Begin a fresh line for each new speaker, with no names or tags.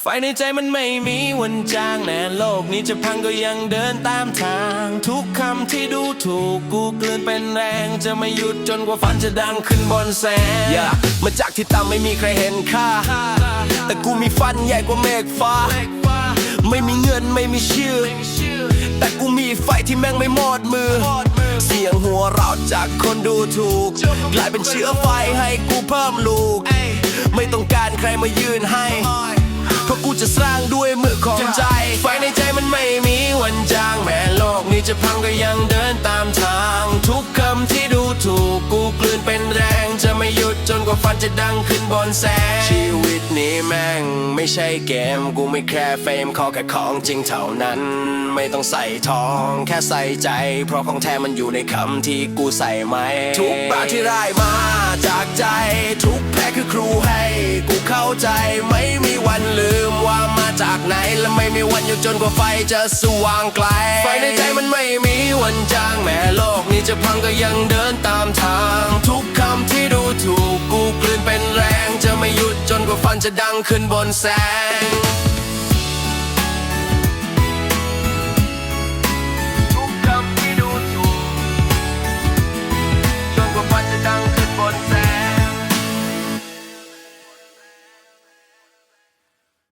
ไฟในใจมันไม่มีวันจางแน่โลกนี้จะพังก็ยังเดินตามทาง ทุกคำที่ดูถูกกูกลืนเป็นแรง จะไม่หยุดจนกว่าฝันจะดังขึ้นบนแสง yeah. มาจากที่ต่ำไม่มีใครเห็นค่า แต่กูมีฟันใหญ่กว่าเมฆฟ้า ไม่มีเงินไม่มีชื่อ แต่กูมีไฟที่แม่งไม่หมดมือเสียงหัวเราะจากคนดูถูกกลายเป็นเชื้อไฟให้กูเพิ่มลูก ไม่ต้องการใครมายืนให้ จะสร้างด้วยมือของใจ ไฟในใจมันไม่มีวันจาง แม้โลกนี้จะพังก็ยังเดินตามทาง ทุกคำที่ดูถูกกูกลืนเป็นแรง จะไม่หยุดจนกว่าฟันจะดังขึ้นบนแสง ชีวิตนี้แม่ง ไม่ใช่เกม กูไม่แค่เฟมขอแค่ของจริงเท่านั้น ไม่ต้องใส่ทอง แค่ใส่ใจ เพราะของแท้มันอยู่ในคำที่กูใส่ไหม ทุกบาทที่ได้มาจากใจ ทุกแพ้คือครูให้ กูเข้าใจ วันหยุดจนกว่าไฟจะสว่างไกล ไฟในใจมันไม่มีวันจางแม้โลกนี้จะพังก็ยังเดินตามทาง ทุกคำที่ดูถูกกูกลืนเป็นแรง จะไม่หยุดจนกว่าฟันจะดังขึ้นบนแสง